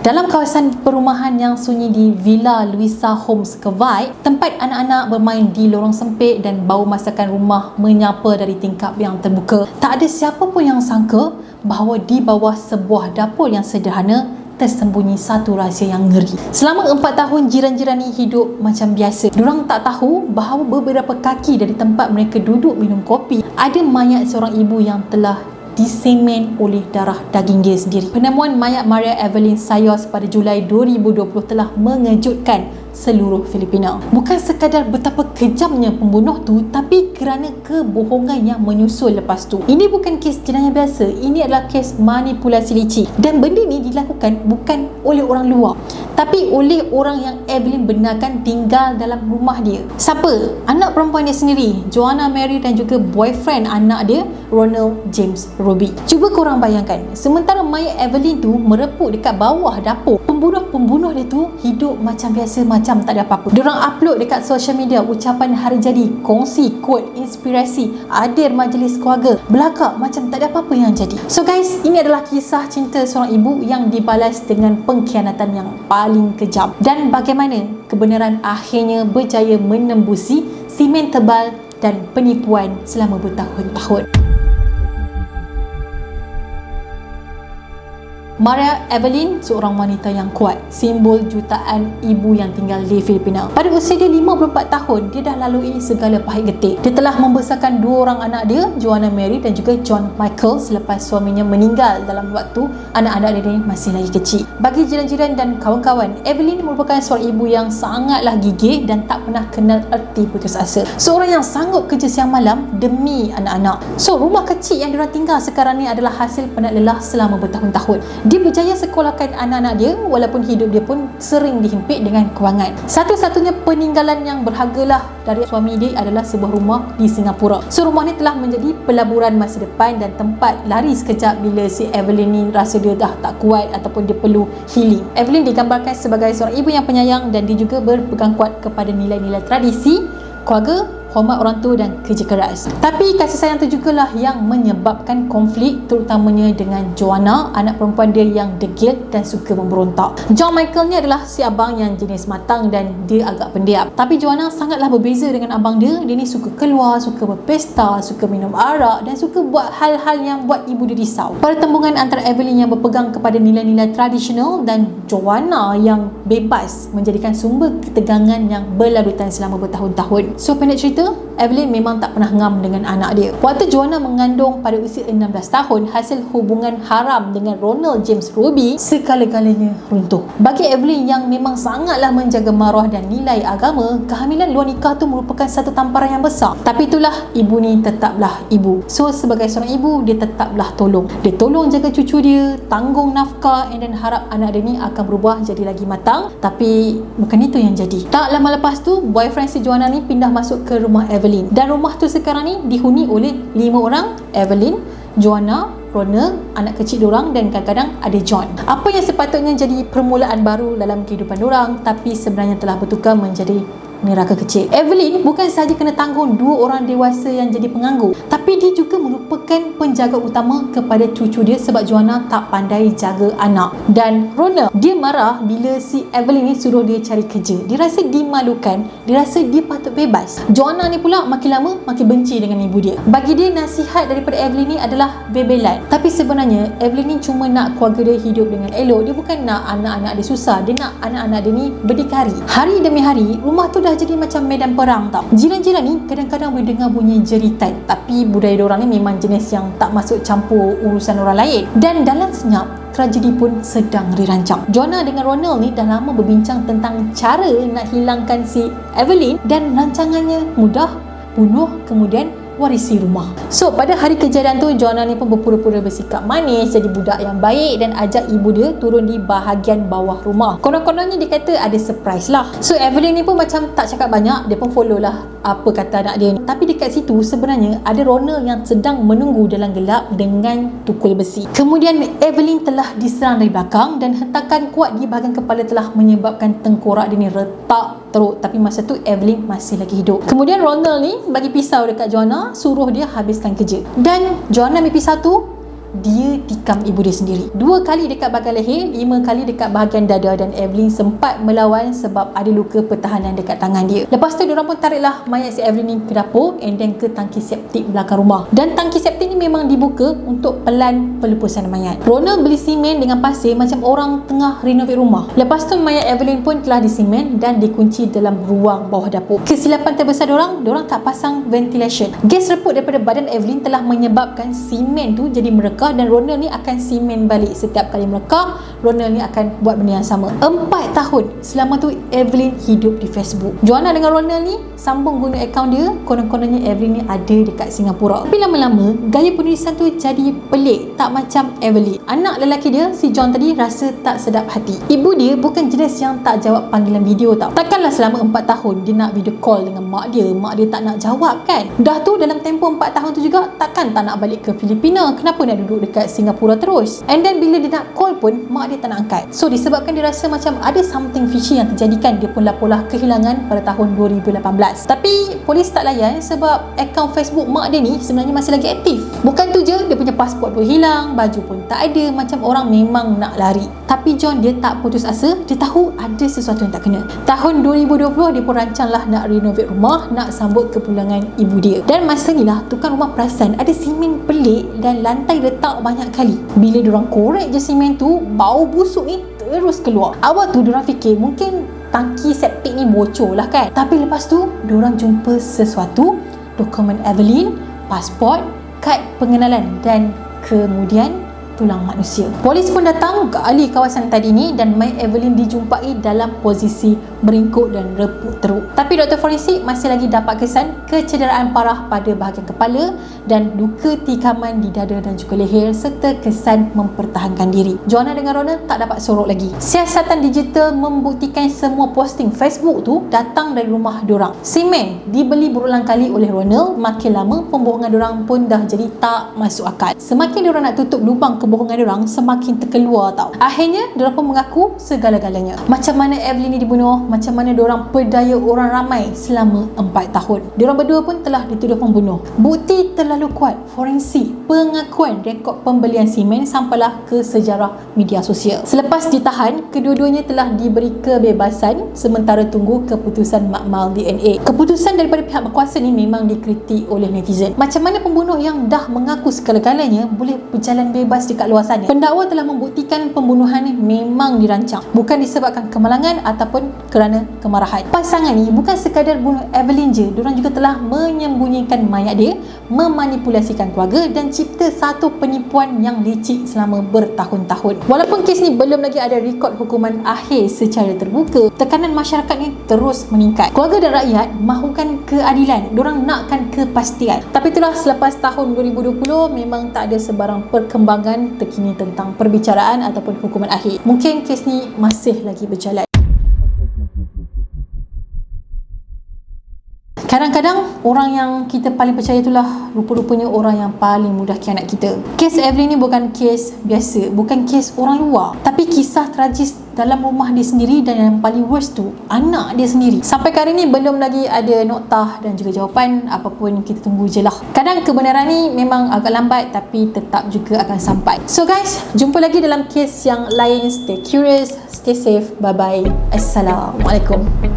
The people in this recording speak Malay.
Dalam kawasan perumahan yang sunyi di Villa Luisa Homes Kevai, tempat anak-anak bermain di lorong sempit dan bau masakan rumah menyapa dari tingkap yang terbuka. Tak ada siapa pun yang sangka bahawa di bawah sebuah dapur yang sederhana tersembunyi satu rahsia yang ngeri. Selama empat tahun jiran-jiran ni hidup macam biasa. Diorang tak tahu bahawa beberapa kaki dari tempat mereka duduk minum kopi ada mayat seorang ibu yang telah disemen oleh darah daging dia sendiri. Penemuan mayat Maria Evelyn Sayos pada Julai 2020 telah mengejutkan seluruh Filipina. Bukan sekadar betapa kejamnya pembunuh tu tapi kerana kebohongan yang menyusul lepas tu. Ini bukan kes jenayah biasa, ini adalah kes manipulasi licik dan benda ni dilakukan bukan oleh orang luar tapi oleh orang yang Evelyn benarkan tinggal dalam rumah dia. Siapa? Anak perempuan dia sendiri, Joanna Mary dan juga boyfriend anak dia, Ronald James Robbie. Cuba korang bayangkan, sementara mayat Evelyn tu merepuk dekat bawah dapur, pembunuh-pembunuh dia tu hidup macam biasa macam tak ada apa-apa. Diorang upload dekat social media ucapan hari jadi, kongsi quote inspirasi, hadir majlis keluarga, belakang macam tak ada apa-apa yang jadi. So guys, ini adalah kisah cinta seorang ibu yang dibalas dengan pengkhianatan yang paling paling kejam dan bagaimana kebenaran akhirnya berjaya menembusi simen tebal dan penipuan selama bertahun-tahun. Maria Evelyn seorang wanita yang kuat, simbol jutaan ibu yang tinggal di Filipina. Pada usia dia 54 tahun, dia dah lalui segala pahit getik. Dia telah membesarkan dua orang anak dia, Joanna Mary dan juga John Michael selepas suaminya meninggal dalam waktu anak-anak dia masih lagi kecil. Bagi jiran-jiran dan kawan-kawan, Evelyn merupakan seorang ibu yang sangatlah gigih dan tak pernah kenal erti putus asa. Seorang yang sanggup kerja siang malam demi anak-anak. So, rumah kecil yang dia tinggal sekarang ni adalah hasil penat lelah selama bertahun-tahun dia berjaya sekolahkan anak-anak dia walaupun hidup dia pun sering dihimpit dengan kewangan. Satu-satunya peninggalan yang berhargalah dari suami dia adalah sebuah rumah di Singapura. So rumah ni telah menjadi pelaburan masa depan dan tempat lari sekejap bila si Evelyn ni rasa dia dah tak kuat ataupun dia perlu healing. Evelyn digambarkan sebagai seorang ibu yang penyayang dan dia juga berpegang kuat kepada nilai-nilai tradisi, keluarga hormat orang tua dan kerja keras. Tapi kasih sayang tu jugalah yang menyebabkan konflik terutamanya dengan Joanna, anak perempuan dia yang degil dan suka memberontak. John Michael ni adalah si abang yang jenis matang dan dia agak pendiam. Tapi Joanna sangatlah berbeza dengan abang dia. Dia ni suka keluar, suka berpesta, suka minum arak dan suka buat hal-hal yang buat ibu dia risau. Pertembungan antara Evelyn yang berpegang kepada nilai-nilai tradisional dan Joanna yang bebas menjadikan sumber ketegangan yang berlarutan selama bertahun-tahun. So pendek cerita cerita, Evelyn memang tak pernah ngam dengan anak dia. Waktu Joanna mengandung pada usia 16 tahun, hasil hubungan haram dengan Ronald James Ruby sekala-galanya runtuh. Bagi Evelyn yang memang sangatlah menjaga maruah dan nilai agama, kehamilan luar nikah tu merupakan satu tamparan yang besar. Tapi itulah, ibu ni tetaplah ibu. So, sebagai seorang ibu, dia tetaplah tolong. Dia tolong jaga cucu dia, tanggung nafkah and then harap anak dia ni akan berubah jadi lagi matang. Tapi, bukan itu yang jadi. Tak lama lepas tu, boyfriend si Joanna ni pindah masuk ke rumah Evelyn. Dan rumah tu sekarang ni dihuni oleh lima orang, Evelyn, Joanna, Ronald, anak kecil diorang dan kadang-kadang ada John. Apa yang sepatutnya jadi permulaan baru dalam kehidupan diorang tapi sebenarnya telah bertukar menjadi neraka kecil. Evelyn bukan sahaja kena tanggung dua orang dewasa yang jadi penganggur, tapi dia juga merupakan penjaga utama kepada cucu dia sebab Joanna tak pandai jaga anak. Dan Ronald, dia marah bila si Evelyn ni suruh dia cari kerja. Dia rasa dimalukan, dia rasa dia patut bebas. Joanna ni pula makin lama makin benci dengan ibu dia. Bagi dia nasihat daripada Evelyn ni adalah bebelan. Tapi sebenarnya Evelyn ni cuma nak keluarga dia hidup dengan elok. Dia bukan nak anak-anak dia susah. Dia nak anak-anak dia ni berdikari. Hari demi hari, rumah tu dah dah jadi macam medan perang tau. Jiran-jiran ni kadang-kadang boleh dengar bunyi jeritan. Tapi budaya diorang ni memang jenis yang tak masuk campur urusan orang lain. Dan dalam senyap, tragedi pun sedang dirancang. Joanna dengan Ronald ni dah lama berbincang tentang cara nak hilangkan si Evelyn dan rancangannya mudah, bunuh kemudian warisi rumah. So, pada hari kejadian tu, Joanna ni pun berpura-pura bersikap manis, jadi budak yang baik dan ajak ibu dia turun di bahagian bawah rumah. Konon-kononnya dia kata ada surprise lah. So, Evelyn ni pun macam tak cakap banyak, dia pun follow lah apa kata anak dia. Tapi dekat situ sebenarnya ada Ronald yang sedang menunggu dalam gelap dengan tukul besi. Kemudian Evelyn telah diserang dari belakang dan hentakan kuat di bahagian kepala telah menyebabkan tengkorak dia ni retak teruk tapi masa tu Evelyn masih lagi hidup. Kemudian Ronald ni bagi pisau dekat Joanna suruh dia habiskan kerja. Dan Joanna ambil pisau tu dia tikam ibu dia sendiri. Dua kali dekat bahagian leher, lima kali dekat bahagian dada dan Evelyn sempat melawan sebab ada luka pertahanan dekat tangan dia. Lepas tu diorang pun tariklah mayat si Evelyn ni ke dapur and then ke tangki septik belakang rumah. Dan tangki septik ni memang dibuka untuk pelan pelepasan mayat. Ronald beli simen dengan pasir macam orang tengah renovate rumah. Lepas tu mayat Evelyn pun telah disimen dan dikunci dalam ruang bawah dapur. Kesilapan terbesar diorang, diorang tak pasang ventilation. Gas reput daripada badan Evelyn telah menyebabkan simen tu jadi merekah dan Ronald ni akan simen balik setiap kali merekah Ronald ni akan buat benda yang sama. Empat tahun selama tu Evelyn hidup di Facebook. Joanna dengan Ronald ni sambung guna akaun dia. Konon-kononnya Evelyn ni ada dekat Singapura. Tapi lama-lama gaya penulisan tu jadi pelik tak macam Evelyn. Anak lelaki dia si John tadi rasa tak sedap hati. Ibu dia bukan jenis yang tak jawab panggilan video tau. Takkanlah selama empat tahun dia nak video call dengan mak dia. Mak dia tak nak jawab kan? Dah tu dalam tempoh empat tahun tu juga takkan tak nak balik ke Filipina. Kenapa nak duduk dekat Singapura terus. And then bila dia nak call pun mak dia tak nak angkat. So disebabkan dia rasa macam ada something fishy yang terjadikan dia pun laporlah kehilangan pada tahun 2018 tapi polis tak layan sebab akaun Facebook mak dia ni sebenarnya masih lagi aktif. Bukan tu je dia punya pasport pun hilang baju pun tak ada. Macam orang memang nak lari tapi John dia tak putus asa. Dia tahu ada sesuatu yang tak kena. Tahun 2020 dia pun rancanglah nak renovate rumah nak sambut kepulangan ibu dia. Dan masa ni lah tukang rumah perasan ada simen pelik dan lantai retak banyak kali. Bila diorang korek je simen tu bau busuk ni terus keluar. Awal tu diorang fikir mungkin tangki septik ni bocor lah kan? Tapi lepas tu diorang jumpa sesuatu. Dokumen Evelyn pasport kad pengenalan dan kemudian tulang manusia. Polis pun datang ke ahli kawasan tadi ni dan Mai Evelyn dijumpai dalam posisi meringkuk dan reput teruk. Tapi doktor forensik masih lagi dapat kesan kecederaan parah pada bahagian kepala dan luka tikaman di dada dan juga leher serta kesan mempertahankan diri. Joanna dengan Ronald tak dapat sorok lagi. Siasatan digital membuktikan semua posting Facebook tu datang dari rumah diorang. Simen dibeli berulang kali oleh Ronald, makin lama pembohongan diorang pun dah jadi tak masuk akal. Semakin diorang nak tutup lubang ke kebohongan orang semakin terkeluar tau. Akhirnya diorang pun mengaku segala-galanya. Macam mana Evelyn ni dibunuh, macam mana diorang perdaya orang ramai selama 4 tahun. Diorang berdua pun telah dituduh pembunuh. Bukti terlalu kuat, forensik, pengakuan rekod pembelian simen sampailah ke sejarah media sosial. Selepas ditahan, kedua-duanya telah diberi kebebasan sementara tunggu keputusan makmal DNA. Keputusan daripada pihak berkuasa ni memang dikritik oleh netizen. Macam mana pembunuh yang dah mengaku segala-galanya boleh berjalan bebas di dekat luar sana. Pendakwa telah membuktikan pembunuhan ini memang dirancang. Bukan disebabkan kemalangan ataupun kerana kemarahan. Pasangan ni bukan sekadar bunuh Evelyn je. Diorang juga telah menyembunyikan mayat dia, memanipulasikan keluarga dan cipta satu penipuan yang licik selama bertahun-tahun. Walaupun kes ni belum lagi ada rekod hukuman akhir secara terbuka, tekanan masyarakat ni terus meningkat. Keluarga dan rakyat mahukan keadilan. Diorang nakkan kepastian. Tapi itulah selepas tahun 2020 memang tak ada sebarang perkembangan terkini tentang perbicaraan ataupun hukuman akhir. Mungkin kes ni masih lagi berjalan. Kadang-kadang orang yang kita paling percaya itulah rupa-rupanya orang yang paling mudah kianat kita. Kes Evelyn ni bukan kes biasa, bukan kes orang luar. Tapi kisah tragis dalam rumah dia sendiri dan yang paling worst tu, anak dia sendiri. Sampai kali ni belum lagi ada noktah dan juga jawapan, apapun kita tunggu je lah. Kadang kebenaran ni memang agak lambat tapi tetap juga akan sampai. So guys, jumpa lagi dalam kes yang lain. Stay curious, stay safe. Bye-bye. Assalamualaikum.